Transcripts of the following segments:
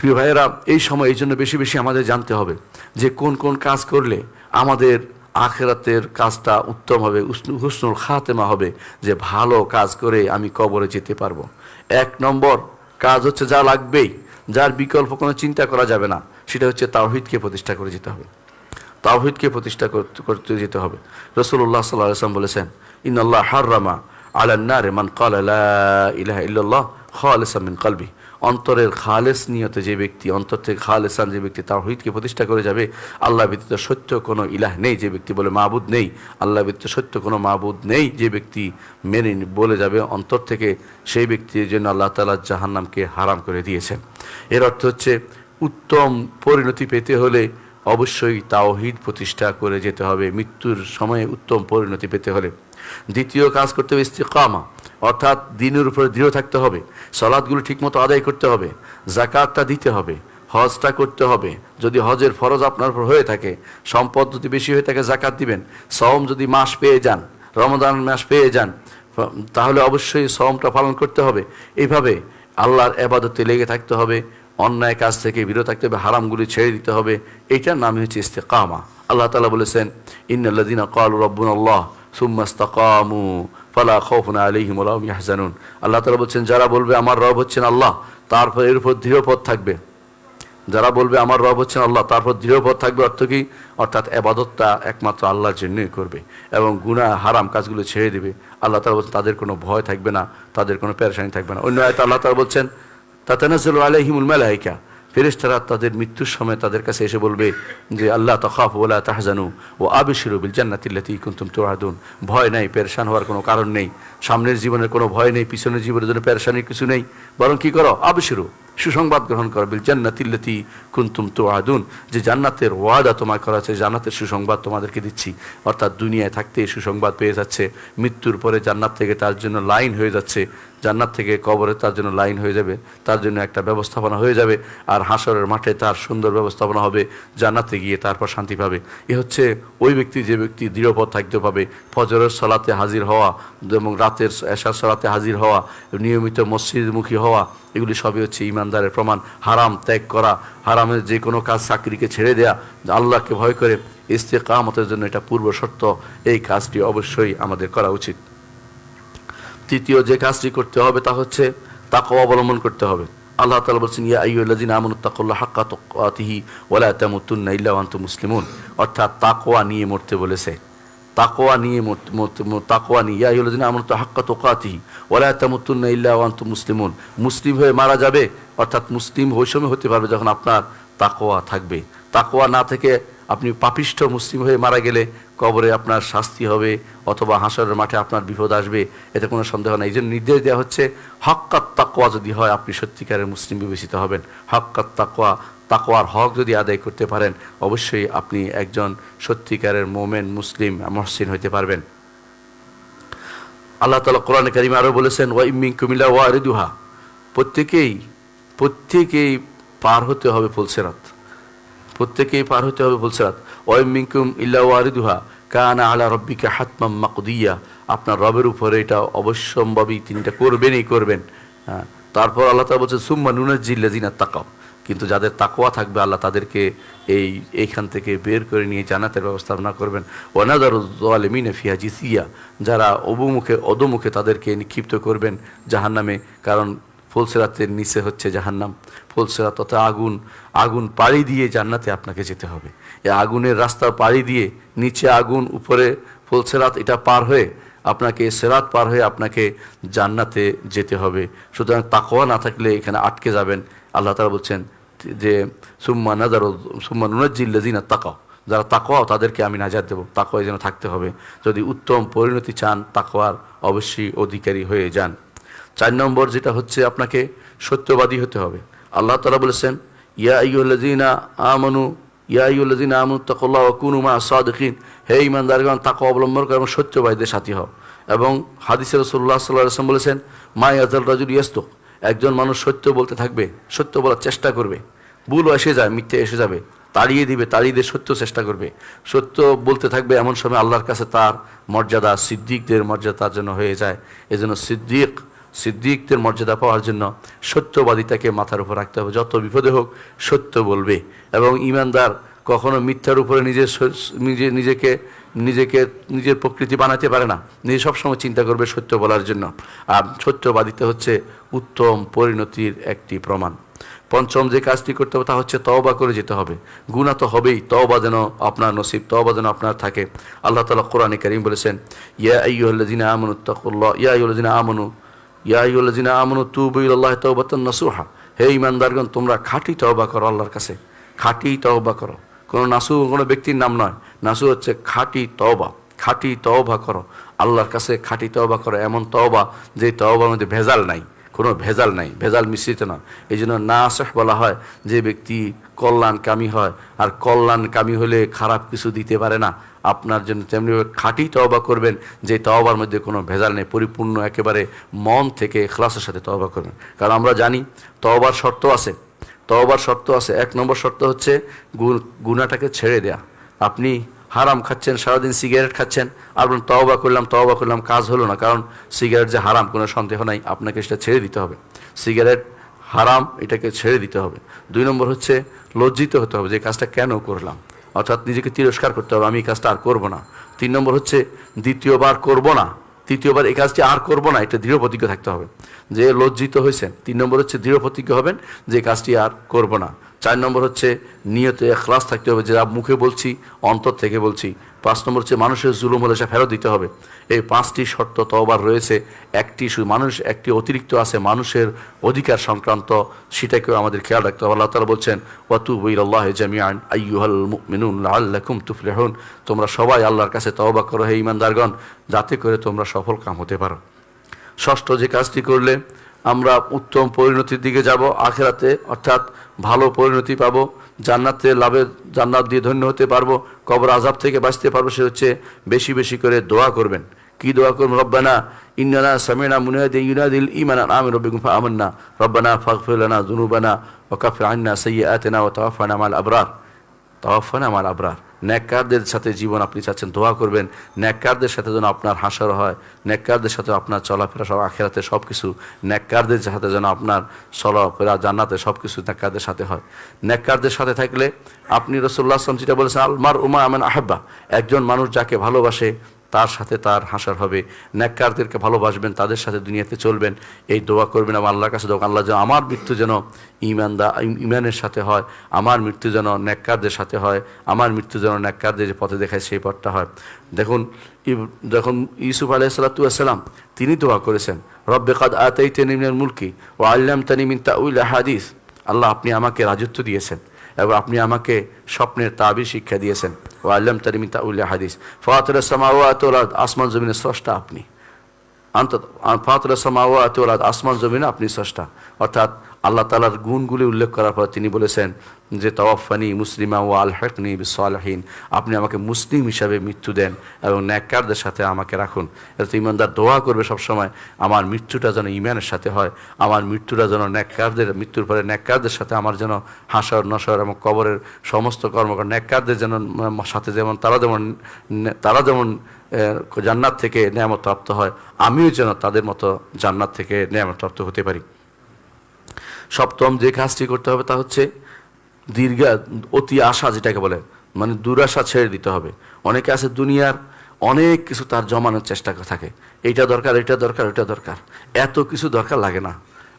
প্রিয় ভাইয়েরা, এই সময় এই জন্য বেশি বেশি আমাদের জানতে হবে যে কোন কোন কাজ করলে আমাদের আখেরাতের কাজটা উত্তম হবে হুসনুল খাতেমা হবে যে ভালো কাজ করে আমি কবরে যেতে পারব। এক নম্বর কাজ হচ্ছে যা লাগবেই, যার বিকল্প কোনো চিন্তা করা যাবে না, সেটা হচ্ছে তাওহিদকে প্রতিষ্ঠা করে যেতে হবে। তাওহিদকে প্রতিষ্ঠা করতে যেতে হবে। রসুল্লাহ সাল্লাহ আসলাম বলেছেন ইন্নআল্লাহ হাররামা আলান্নারে মান কাল ইলাহা ইল্লাল্লাহ। খালিসা মিন কলবি। অন্তরের খালেস নিয়তে যে ব্যক্তি, অন্তর থেকে খালেসান যে ব্যক্তি তাওহিদকে প্রতিষ্ঠা করে যাবে, আল্লাহ ব্যতীত সত্য কোনো ইলাহ নেই যে ব্যক্তি বলে মাহবুদ নেই। আল্লাহ ব্যতীত সত্য কোনো মাহবুদ নেই যে ব্যক্তি মেনে বলে যাবে অন্তর থেকে। সেই ব্যক্তির জন্য আল্লাহ তালা জাহান্নামকে হারাম করে দিয়েছেন। এর অর্থ হচ্ছে, উত্তম পরিণতি পেতে হলে অবশ্যই তাওহিদ প্রতিষ্ঠা করে যেতে হবে। মৃত্যুর সময়ে উত্তম পরিণতি পেতে হলে। দ্বিতীয় কাজ করতে হবে ইস্তিকামা। অর্থাৎ দিনের উপরে দৃঢ় থাকতে হবে সলাদগুলো ঠিকমতো আদায় করতে হবে জাকাতটা দিতে হবে, হজটা করতে হবে। যদি হজের ফরজ আপনার উপর হয়ে থাকে, সম্পদ যদি বেশি হয়ে থাকে জাকাত দিবেন। সওম যদি মাস পেয়ে যান, রমজান মাস পেয়ে যান, তাহলে অবশ্যই সওমটা পালন করতে হবে। এইভাবে আল্লাহর এবাদতে লেগে থাকতে হবে, অন্যায় কাজ থেকে বিরত থাকতে হবে, হারামগুলি ছেড়ে দিতে হবে এইটার নামই হচ্ছে ইস্তেকামা। আল্লাহ তালা বলেছেন ইন্নাল্লাদিনা কাল রব্বুন আল্লাহ সুম্মাস্তাকামু ফালা খৌফুন আলিহিম ইয়াহজানুন। আল্লাহ তালা বলছেন, যারা বলবে আমার রব হচ্ছেন আল্লাহ তারপর এর উপর দৃঢ়পদ থাকবে। যারা বলবে আমার রব হচ্ছেন আল্লাহ তারপর দৃঢ়পদ থাকবে অর্থ কি? অর্থাৎ এবাদতটা একমাত্র আল্লাহর জন্যই করবে এবং গুনাহ, হারাম কাজগুলো ছেড়ে দেবে। আল্লাহ তালা বলছেন, তাদের কোনো ভয় থাকবে না, তাদের কোনো পেরেশানি থাকবে না। অন্য আয়তা আল্লাহ তালা বলছেন, তাতানাজ্জালু আলাইহিমুল মালাইকা ফেরেশতারা তাদের মৃত্যুর সময় তাদের কাছে এসে বলবে যে, আল্লাহ তখাফ ওলা তাহজানু ও আবিশিরু বিল জান্নাতিল্লাতি কুন্তুম তোহাদুন ভয় নাই, পেরেশান হওয়ার কোনো কারণ নেই। সামনের জীবনের কোনো ভয় নেই, পিছনের জীবনের জন্য পেরেশানির কিছু নেই। বরং কী করো? আবিশিরু। সুসংবাদ গ্রহণ করো, বিল জান্নাতিল্লাতি কুনতুম তুআদুন। যে জান্নাতের ওয়াদা তোমায় করা আছে জান্নাতের সুসংবাদ তোমাদেরকে দিচ্ছি। অর্থাৎ দুনিয়ায় থাকতে সুসংবাদ পেয়ে যাচ্ছে, মৃত্যুর পরে জান্নাত থেকে তার জন্য লাইন হয়ে যাচ্ছে, জান্নাত থেকে কবরে তার জন্য লাইন হয়ে যাবে, তার জন্য একটা ব্যবস্থাপনা হয়ে যাবে, আর হাসরের মাঠে তার সুন্দর ব্যবস্থাপনা হবে, জান্নাতে গিয়ে তারপর শান্তি পাবে। এ হচ্ছে ওই ব্যক্তি, যে ব্যক্তি দৃঢ়পদ থাকতে পাবে। ফজরের সলাতে হাজির হওয়া এবং রাতের এশার সলাতে হাজির হওয়া, নিয়মিত মসজিদমুখী হওয়া এগুলি সবই হচ্ছে ইমানদারের প্রমাণ। হারাম ত্যাগ করা, হারামের যে কোনো কাজ চাকরিকে ছেড়ে দেয়া, আল্লাহকে ভয় করে ইস্তেকামতের জন্য এটা পূর্ব শর্ত, এই কাজটি অবশ্যই আমাদের করা উচিত। তৃতীয় যে কাজটি করতে হবে তা হচ্ছে তাকে অবলম্বন করতে হবে। আল্লাহ তালা বলছেন, ইয়া আইয়ুল্লাযিনা আমানু তাকুল্লাহ হাক্কা তুকাতিহি ওয়ালা তামুতুন্না ইল্লা মুসলিমুন। অর্থাৎ তাকোয়া নিয়ে মরতে বলেছে। তাকওয়া নিয়ে তাকোয়া নিয়ে ম- হলো দিন ইয়া তো হাক্কা তোকাতি ওয়ালা তামুতুন্না ইল্লা আনতুম মুসলিমুন। মুসলিম হয়ে মারা যাবে, অর্থাৎ মুসলিম ওই হতে পারবে যখন আপনার তাকোয়া থাকবে। তাকোয়া না থেকে আপনি পাপিষ্ঠ মুসলিম হয়ে মারা গেলে কবরে আপনার শাস্তি হবে অথবা হাসরের মাঠে আপনার বিপদ আসবে, এতে কোনো সন্দেহ নেই। এই জন্য নির্দেশ দেওয়া হচ্ছে, হক্কাত তাকোয়া যদি হয়, আপনি সত্যিকারের মুসলিম বিবেচিত হবেন। হক্কাত তাকোয়া তাকোয়ার হক যদি আদায় করতে পারেন, অবশ্যই আপনি একজন সত্যিকারের মোমেন, মুসলিম, মহসিন হইতে পারবেন। আল্লাহ তালা কোরআন করিম আরও বলেছেন, ওয়া ইমিং কুমিল্লা ওয়া রিদুহা প্রত্যেকেই প্রত্যেকেই পার হতে হবে ফুলসেরাত প্রত্যেকেই পার হতে হবে ফুলসেরাত ওয়াইম মিনকুম ইল্লা ওয়ারিদুহা, কানা আলা রব্বিকা হাতমাম মাকুদিয়া আপনার রবের উপরে এটা অবশ্যম্ভাবী তিনি এটা করবেনই করবেন। হ্যাঁ তারপর আল্লাহ তালা বলছে, সুম্মা নুনাজিল্লাজিনা তাকাও কিন্তু যাদের তাকোয়া থাকবে, আল্লাহ তাদেরকে এই, এইখান থেকে বের করে নিয়ে জান্নাতের ব্যবস্থাপনা করবেন। ওয়ানাদারুদ্দালিমিন ফিয়া জিসিয়া যারা অবমুখে অদমুখে তাদেরকে নিক্ষিপ্ত করবেন জাহান্নামে কারণ ফুলসেরাতের নিচে হচ্ছে জাহান্নাম। ফুলসেরাত তথা আগুন আগুন পাড়ি দিয়ে জান্নাতে আপনাকে যেতে হবে। এই আগুনের রাস্তা পাড়ি দিয়ে নিচে আগুন, উপরে ফুলসেরাত, এটা পার হয়ে আপনাকে সেরাত পার হয়ে আপনাকে জান্নাতে যেতে হবে। সুতরাং তাকোয়া না থাকলে এখানে আটকে যাবেন। আল্লাহ তারা বলছেন যে, সুম্মা নাজার, সুম্মা নুনাজিল্লাজিনা তাকাও যারা তাকোয়াও তাদেরকে আমি নাজার দেবো। তাকোয়া যেন থাকতে হবে। যদি উত্তম পরিণতি চান তাকোয়ার অবশ্যই অধিকারী হয়ে যান। চার নম্বর যেটা হচ্ছে আপনাকে সত্যবাদী হতে হবে। আল্লাহ তালা বলেছেন, ইয়া আইয়ুল্লাযিনা আমানু, ইয়া আইয়ুল্লাযিনা আমানু তাকুল্লাহ ওয়া কুনু মা হে ইমানদারগণ তাকে অবলম্বন করে এবং সত্যবাদীদের সাথী হও। এবং হাদিসে রাসূলুল্লাহ সাল্লাল্লাহু আলাইহি বলেছেন, মা ইয়াজাল রাজুল ইয়াসতুক একজন মানুষ সত্য বলতে থাকবে, সত্য বলার চেষ্টা করবে। ভুল এসে যায়, মিথ্যে এসে যাবে। তাড়িয়ে দিবে, তাড়িয়ে দিয়ে সত্য চেষ্টা করবে। সত্য বলতে থাকবে এমন সময় আল্লাহর কাছে তার মর্যাদা, সিদ্দিকদের মর্যাদা তার জন্য হয়ে যায়। এজন্য সিদ্দিক সিদ্দিকদের মর্যাদা পাওয়ার জন্য সত্যবাদিতাকে মাথার উপর রাখতে হবে। যত বিপদে হোক সত্য বলবে এবং ইমানদার কখনো মিথ্যার উপরে নিজের নিজে নিজেকে নিজেকে, নিজের প্রকৃতি বানাতে পারে না। নিজে সবসময় চিন্তা করবে সত্য বলার জন্য। আর সত্যবাদিতা হচ্ছে উত্তম পরিণতির একটি প্রমাণ। পঞ্চম যে কাজটি করতে হবে তা হচ্ছে তওবা করে যেতে হবে। গুণা তো হবেই। তওবা যেন আপনার নসিব, তওবা যেন আপনার থাকে। আল্লাহ তালা কোরআনে করিম বলেছেন, ইয়া আইয়ুহাল্লাযিনা আমানু তাকুল্লাহ ইয়া আইয়ুহাল্লাযিনা আমানু ইয়া আইয়ুহাল্লাযিনা তুবুল্লাহ তুবু ইলাল্লাহি তাওবাতান নাসুহা। হে ইমানদারগণ তোমরা খাঁটি তওবা করো আল্লাহর কাছে। খাঁটি তওবা করো। কোনো নাসু কোনো ব্যক্তির নাম নয়। নাসু হচ্ছে খাঁটি তওবা। খাঁটি তওবা করো। আল্লাহর কাছে খাঁটি তওবা করো। এমন তওবা যে তওবার মধ্যে ভেজাল নাই। কোনো ভেজাল নাই, ভেজাল মিশ্রিত না এই জন্য নাসহ বলা হয় যে ব্যক্তি কল্যাণকামী হয়, আর কল্যাণকামী হলে খারাপ কিছু দিতে পারে না। আপনার জন্য তেমনিভাবে খাঁটি তওবা করবেন, যে তওবার মধ্যে কোনো ভেজাল নেই, পরিপূর্ণ একেবারে মন থেকে খ্লাসের সাথে তওবা করবেন। কারণ আমরা জানি তওবার শর্ত আছে। তওবার শর্ত আছে, এক নম্বর শর্ত হচ্ছে গু- গুনাহটাকে ছেড়ে দেয়া। আপনি হারাম খাচ্ছেন, সারাদিন সিগারেট খাচ্ছেন, আর বলুন, তওবা করলাম তওবা করলাম, কাজ হলো না, কারণ সিগারেট যে হারাম, কোনো সন্দেহ নাই, আপনাকে সেটা ছেড়ে দিতে হবে। সিগারেট হারাম, এটাকে ছেড়ে দিতে হবে। দুই নম্বর হচ্ছে, লজ্জিত হতে হবে যে কাজটা কেন করলাম? অর্থাৎ নিজেকে তিরস্কার করতে হবে, আমি এই কাজটা আর করব না। তিন নম্বর হচ্ছে, দ্বিতীয়বার করব না। তৃতীয়বার এই কাজটি আর করব না, এটা দৃঢ় প্রতিজ্ঞ থাকতে হবে। যে লজ্জিত হয়েছে, তিন নম্বর হচ্ছে দৃঢ় প্রতিজ্ঞ হবেন যে কাজটি আর করব না। চার নম্বর হচ্ছে নিয়তে খ্লাস থাকতে হবে, যে মুখে বলছি, অন্তর থেকে বলছি। পাঁচ নম্বর হচ্ছে মানুষের জুলুম হলে সে ফেরত দিতে হবে। এই পাঁচটি শর্ত তওবার রয়েছে। একটি শুধু মানুষ, একটি অতিরিক্ত আছে মানুষের অধিকার সংক্রান্ত। সেটাকেও আমাদের খেয়াল রাখতে হবে। আল্লাহ তালা বলছেন ওয়াতু বইল্লাহ জামিয়ান আইয়ুহাল মুমিনুন লাআল্লাকুম তুফলিহুন। তোমরা সবাই আল্লাহর কাছে তওবা করো, হে ইমানদারগণ যাতে করে তোমরা সফল কাম হতে পারো। ষষ্ঠ যে কাজটি করলে আমরা উত্তম পরিণতির দিকে যাব, আখেরাতে অর্থাৎ ভালো পরিণতি পাব, জান্নাতে লাভের, জান্নাত দিয়ে ধন্য হতে পারব, কবর আজাব থেকে বাঁচতে পারব, সে হচ্ছে বেশি বেশি করে দোয়া করবেন। কি দোয়া করবেন? রব্বানা ইন্নানা সামিনা মুনাদি ইউনাদিল ইমানা আমিন, রব্বিকুম ফাআমান্না রব্বানা ফাগফির লানা যুনুবানা ওয়া কাফির আন্না সাইয়্যাতিনা ওয়া তাওয়াফানা মাল আবরার। তাওয়াফানা আমার আবরার। ন্যাক্কারদের সাথে জীবন আপনি চাচ্ছেন, দোয়া করবেন। ন্যাক্কারদের সাথে যেন আপনার হাসার হয়, ন্যাক্কারদের সাথে আপনার চলাফেরা, সব আখেরাতে সব কিছু ন্যাক্কারদের সাথে যেন আপনার চলাফেরা, জান্নাতে সব কিছু ন্যাক্কারদের সাথে হয়। ন্যাক্কারদের সাথে থাকলে আপনি রসুল্লাহ আসলাম যেটা বলেছেন আলমার উমা আমেন আহেব্বা। একজন মানুষ যাকে ভালোবাসে তার সাথে তার হাসার হবে। ন্যাক্কারদেরকে ভালোবাসবেন, তাদের সাথে দুনিয়াতে চলবেন। এই দোয়া করবেন এবং আল্লাহর কাছে। দোয়া আল্লাহ যেন আমার মৃত্যু যেন ইমানদা ইমানের সাথে হয়, আমার মৃত্যু যেন ন্যাক্কারদের সাথে হয়, আমার মৃত্যু যেন ন্যাক্কারদের যে পথে দেখায় সেই পথটা হয়। দেখুন যখন ইউসুফ আলাইসালাতাম তিনি দোয়া করেছেন, রব্বে কাদ আতাই তেনিমের মুলকি ও আল্লাম তানিমিন তাউল হাদিস। আল্লাহ আপনি আমাকে রাজত্ব দিয়েছেন এবং আপনি আমাকে স্বপ্নের তাবির শিক্ষা দিয়েছেন। ও আল্লাম তারিমি তাউল্লা হাদিস ফাতর সামাওয়াত ওয়াল আরদ, আসমান জমিনের আসমান জমিন আপনি স্রষ্টা। অর্থাৎ আল্লাহ তালার গুণগুলি উল্লেখ করার পর তিনি বলেছেন যে তওয়াফানি মুসলিমা ও আল হেকনি বিসালহীন আপনি আমাকে মুসলিম হিসাবে মৃত্যু দেন এবং ন্যাক্কারদের সাথে আমাকে রাখুন। এত ইমানদার দোয়া করবে সবসময়, আমার মৃত্যুটা যেন ইমানের সাথে হয়, আমার মৃত্যুটা যেন ন্যাক্কারদের মৃত্যুর পরে ন্যাক্কারদের সাথে আমার যেন হাসর, নসর এবং কবরের সমস্ত কর্মকার ন্যাক্কারদের যেন, সাথে যেমন, তারা যেমন তারা যেমন জান্নাত থেকে নিয়ামত প্রাপ্ত হয়। আমিও যেন তাদের মতো জান্নাত থেকে নিয়ামত প্রাপ্ত হতে পারি। সপ্তম যে কাজটি করতে হবে তা হচ্ছে দীর্ঘ, অতি আশা যেটাকে বলে মানে দুরাশা ছেড়ে দিতে হবে। অনেকে আছে দুনিয়ার অনেক কিছু তার জমানোর চেষ্টা থাকে। এইটা দরকার এটা দরকার, ওইটা দরকার। এত কিছু দরকার লাগে না।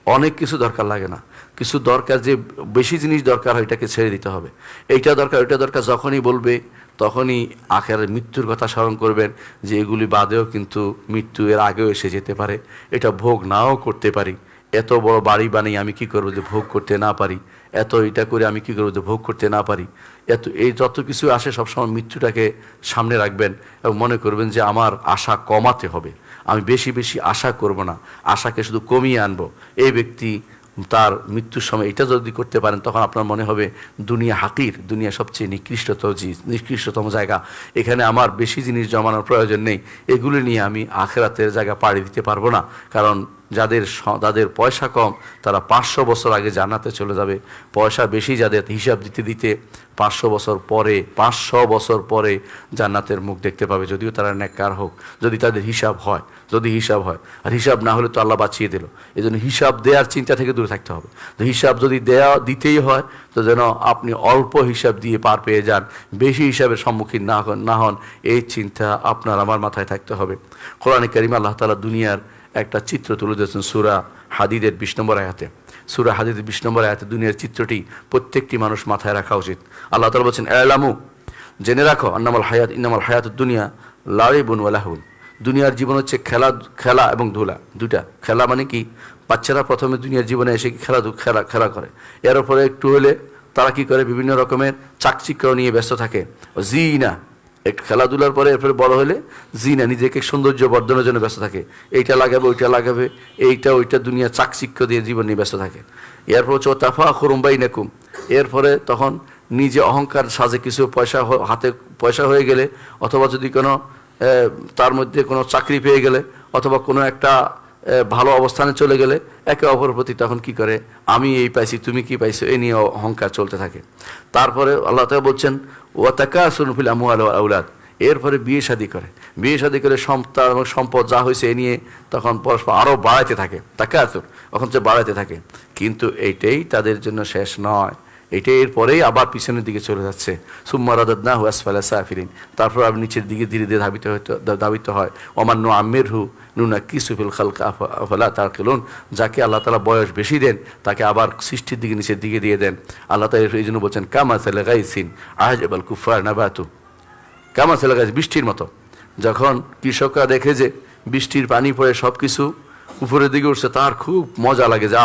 অনেক কিছু দরকার লাগে না। কিছু দরকার যে বেশি জিনিস দরকার হয়, এটাকে ছেড়ে দিতে হবে। এইটা দরকার, ওইটা দরকার, যখনই বলবে তখনই আখের মৃত্যুর কথা স্মরণ করবেন যে এগুলি বাদেও কিন্তু মৃত্যু এর আগেও এসে যেতে পারে। এটা ভোগ নাও করতে পারি। এত বড় বাড়ি বানিয়ে আমি কি করব যে ভোগ করতে না পারি? এত এটা করে আমি কি করব যে ভোগ করতে না পারি? এত, এই যত কিছু আসে সবসময় মৃত্যুটাকে সামনে রাখবেন এবং মনে করবেন যে আমার আশা কমাতে হবে। আমি বেশি বেশি আশা করব না। আশাকে শুধু কমিয়ে আনব। এই ব্যক্তি তার মৃত্যুর সময় এটা যদি করতে পারেন, তখন আপনার মনে হবে দুনিয়া হাকির, দুনিয়া সবচেয়ে নিকৃষ্টত নিকৃষ্টতম জায়গা। এখানে আমার বেশি জিনিস জমানোর প্রয়োজন নেই। এগুলি নিয়ে আমি আখেরাতের জায়গা পাড়ি দিতে পারব না। কারণ যাদের যাদের পয়সা কম, তারা পাঁচশো বছর আগে জান্নাতে চলে যাবে। পয়সা বেশি যাদের হিসাব দিতে দিতে পাঁচশো বছর পরে, পাঁচশো বছর পরে জান্নাতের মুখ দেখতে পাবে। যদিও তারা নেককার হোক, যদি তাদের হিসাব হয়, যদি হিসাব হয়। আর হিসাব না হলে তো আল্লাহ বাঁচিয়ে দিল। এই জন্য হিসাব দেওয়ার চিন্তা থেকে দূরে থাকতে হবে। তো হিসাব যদি দেয়া, দিতেই হয়, তো যেন আপনি অল্প হিসাব দিয়ে পার পেয়ে যান, বেশি হিসাবের সম্মুখীন না হন না হন, এই চিন্তা আপনার আমার মাথায় থাকতে হবে। কোরআনে করিম আল্লাহ তালা দুনিয়ার একটা চিত্র তুলে দিয়েছেন সুরা হাদিদের বিশ নম্বর আয়াতে। সুরা হাদিদের বিশ নম্বর আয়াতে দুনিয়ার চিত্রটি প্রত্যেকটি মানুষ মাথায় রাখা উচিত। আল্লাহ তালা বলছেন, এলামু, জেনে রাখো, আন্নামাল হায়াত, ইন্নামাল হায়াত দুনিয়া লারিবুন ওয়ালাহুন দুনিয়ার জীবন হচ্ছে খেলা খেলা এবং ধুলা দুটা খেলা মানে কি? বাচ্চারা প্রথমে দুনিয়ার জীবনে এসে খেলা খেলা খেলা করে। এর উপরে একটু হলে তারা কি করে? বিভিন্ন রকমের চাকচিক্র নিয়ে ব্যস্ত থাকে। জি না খেলাধুলার পরে এরপরে বড় হলে জি না নিজেকে সৌন্দর্য বর্ধনের জন্য ব্যস্ত থাকে। এইটা লাগাবে, ওইটা লাগাবে, এইটা, ওইটা দুনিয়া চাকচিক্য দিয়ে জীবন নিয়ে ব্যস্ত থাকে। এরপর হচ্ছে ও তাফা খুরুম্বাই নেকুম এরপরে তখন নিজে অহংকার সাজে কিছু পয়সা হাতে পয়সা হয়ে গেলে অথবা যদি কোনো তার মধ্যে কোনো চাকরি পেয়ে গেলে অথবা কোনো একটা ভালো অবস্থানে চলে গেলে একে অপরের প্রতি তখন কি করে? আমি এই পাইছি, তুমি কি পাইছো? এ নিয়ে অহংকার চলতে থাকে। তারপরে আল্লাহ তাআলা বলছেন ওয়াতাকা সুনফিল আমু আউলাদ। এরপরে বিয়ে শাদী করে। বিয়ে শাদী করে সম্পদ এবং সম্পদ যা হয়েছে এ নিয়ে তখন পরস্পর আরও বাড়াইতে থাকে। তাকে আসুন তখন সে বাড়াইতে থাকে। কিন্তু এইটাই তাদের জন্য শেষ নয়। এটা এরপরেই আবার পিছনের দিকে চলে যাচ্ছে। সুম্মা রাদাদনা হু আসফালা সাফিরিন। তারপর আবার নিচের দিকে ধীরে ধীরে ধাবিত হইতে ধাবিত হয়। অমান্য আমের হু নুনা কিসুফিল খালকা আফলা তার খেলুন যাকে আল্লাহ তালা বয়স বেশি দেন, তাকে আবার সৃষ্টির দিকে, নিচের দিকে দিয়ে দেন। আল্লাহ তালা এই জন্য বলছেন, কামা সালে গাইসিন আহাজ এবাল কুফার নাবাতু। কামা সালে গাছ বৃষ্টির মতো। যখন কৃষকরা দেখে যে বৃষ্টির পানি পড়ে সব কিছু উপরের দিকে উঠছে, তার খুব মজা লাগে যে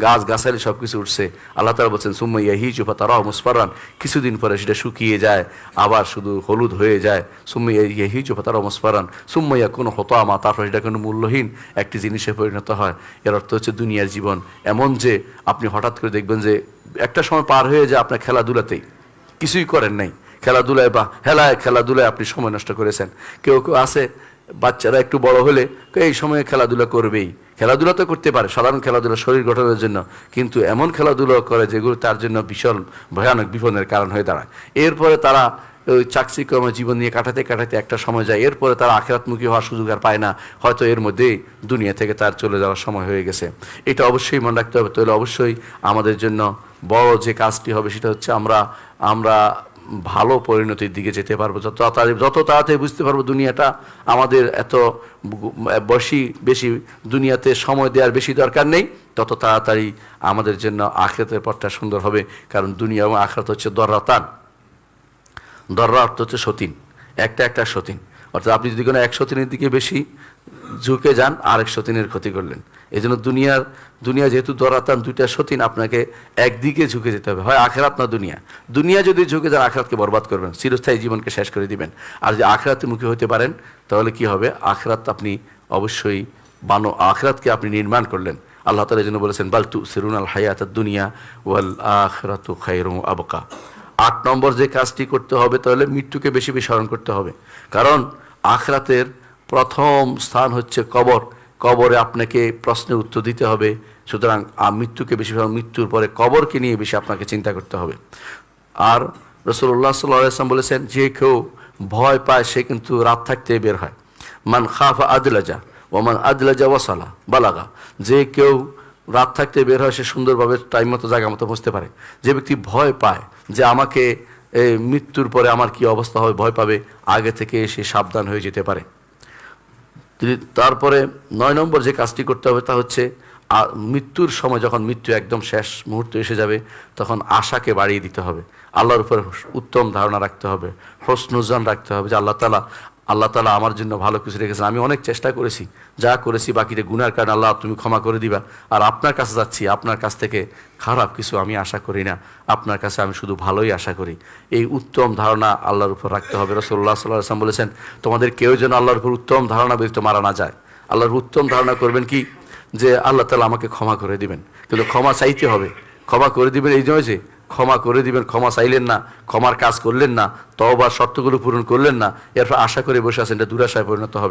গাছ, গাছালি সব কিছু উঠছে। আল্লাহ তালা বলছেন সুম্মাইয়া হি চুপা তারা মুসফারান। কিছুদিন পরে সেটা শুকিয়ে যায়, আবার শুধু হলুদ হয়ে যায়। সুম্মাইয়া হি চুপা তারা মুসফারান। সুম্মাইয়া কোনো হতো আমা তারপর সেটা কোনো মূল্যহীন একটি জিনিসে পরিণত হয়। এর অর্থ হচ্ছে দুনিয়ার জীবন। এমন যে, আপনি হঠাৎ করে দেখবেন যে, একটা সময় পার হয়ে যায় আপনার খেলাধুলাতেই। কিছুই করেন নাই। খেলাধুলায় বা হেলায় খেলাধুলায় আপনি সময় নষ্ট করেছেন। কেউ কেউ আছে বাচ্চারা একটু বড় হলে এই সময়ে খেলাধুলা করবেই। খেলাধুলা তো করতে পারে, সাধারণ খেলাধুলা শরীর গঠনের জন্য। কিন্তু এমন খেলাধুলা করে যেগুলো তার জন্য বিশাল ভয়ানক বিপদের কারণ হয়ে দাঁড়ায়। এরপরে তারা ওই চাকচিক্যময় জীবন নিয়ে কাটাতে কাটাতে একটা সময় যায়। এরপরে তারা আখেরাতমুখী হওয়ার সুযোগ আর পায় না। হয়তো এর মধ্যেই দুনিয়া থেকে তার চলে যাওয়ার সময় হয়ে গেছে। এটা অবশ্যই মনে রাখতে হবে। তাহলে অবশ্যই আমাদের জন্য বড় যে কাজটি হবে সেটা হচ্ছে আমরা আমরা ভালো পরিণতির দিকে যেতে পারব। যত তাড়াতাড়ি যত তাড়াতাড়ি বুঝতে পারব দুনিয়াটা আমাদের এত বেশি বেশি দুনিয়াতে সময় দেওয়ার বেশি দরকার নেই, তত তাড়াতাড়ি আমাদের জন্য আখরাতের পথটা সুন্দর হবে, কারণ দুনিয়া এবং আখরাত হচ্ছে দর্রাতান। দররা অর্থ হচ্ছে সতীন, একটা একটা সতীন। অর্থাৎ আপনি যদি কোনো এক সতীনের দিকে বেশি ঝুঁকে যান, আরেক সতীনের ক্ষতি করলেন। এই জন্য দুনিয়ার, দুনিয়া যেহেতু দরাতান, দুইটা সতীন আপনাকে একদিকে ঝুঁকে যেতে হবে। হয় আখেরাত না দুনিয়া। দুনিয়া যদি ঝুঁকে যান, আখরাতকে বরবাদ করবেন, চিরস্থায়ী জীবনকে শেষ করে দিবেন। আর যদি আখরাতে মুখী হতে পারেন, তাহলে কি হবে? আখরাত আপনি অবশ্যই বানো, আখরাতকে আপনি নির্মাণ করলেন। আল্লাহ তালা জন্য বলেছেন বালতু সিরুন আল হায়াত দুনিয়া ওয়াল আখরাতু আবকা আট নম্বর যে কাজটি করতে হবে, তাহলে মৃত্যুকে বেশি বেশি স্মরণ করতে হবে। কারণ আখরাতের প্রথম স্থান হচ্ছে কবর। কবরে আপনাকে প্রশ্নের উত্তর দিতে হবে। সুতরাং মৃত্যুকে বেশি মৃত্যুর পরে কবরকে নিয়ে বেশি আপনাকে চিন্তা করতে হবে। আর রসুল্লাহ সাল্লাম বলেছেন, যে কেউ ভয় পায়, সে কিন্তু রাত থাকতে বের হয়। মান খাফা আদলাজা ওমান আদলাজা ওয়াসালা, বালাগা। যে কেউ রাত থাকতে বের হয়, সে সুন্দরভাবে টাইম মতো, জায়গা মতো বসতে পারে। যে ব্যক্তি ভয় পায় যে আমাকে মৃত্যুর পরে আমার কি অবস্থা হবে, ভয় পাবে, আগে থেকে সে সাবধান হয়ে যেতে পারে। তিনি- তারপরে নয় নম্বর যে কাজটি করতে হবে তা হচ্ছে মৃত্যুর সময় যখন মৃত্যু একদম শেষ মুহূর্তে এসে যাবে, তখন আশাকে বাড়িয়ে দিতে হবে। আল্লাহর উপরে উত্তম ধারণা রাখতে হবে হসনুজান রাখতে হবে যে আল্লাহ তালা আল্লাহ তালা আমার জন্য ভালো কিছু রেখেছেন। আমি অনেক চেষ্টা করেছি, যা করেছি বাকিটা গুনার কারণে আল্লাহ তুমি ক্ষমা করে দিবা। আর আপনার কাছে যাচ্ছি, আপনার কাছ থেকে খারাপ কিছু আমি আশা করি না। আপনার কাছে আমি শুধু ভালোই আশা করি। এই উত্তম ধারণা আল্লাহর উপর রাখতে হবে। রসল্লাহ সাল্লাহ আসলাম বলেছেন, তোমাদের কেউ যেন আল্লাহর উপর উত্তম ধারণা ব্যক্ত মারা না যায়। আল্লাহর উত্তম ধারণা করবেন কি? যে আল্লাহ তালা আমাকে ক্ষমা করে দিবেন। কিন্তু ক্ষমা চাইতে হবে। ক্ষমা করে দিবেন এই জন্য যে ক্ষমা করে দিবেন, ক্ষমা চাইলেন না, ক্ষমার কাজ করলেন না তবা শর্তগুলো পূরণ করলেন না, এরপর আশা করে বসে আছেন, এটা দুরাশায় পরিণত হবে।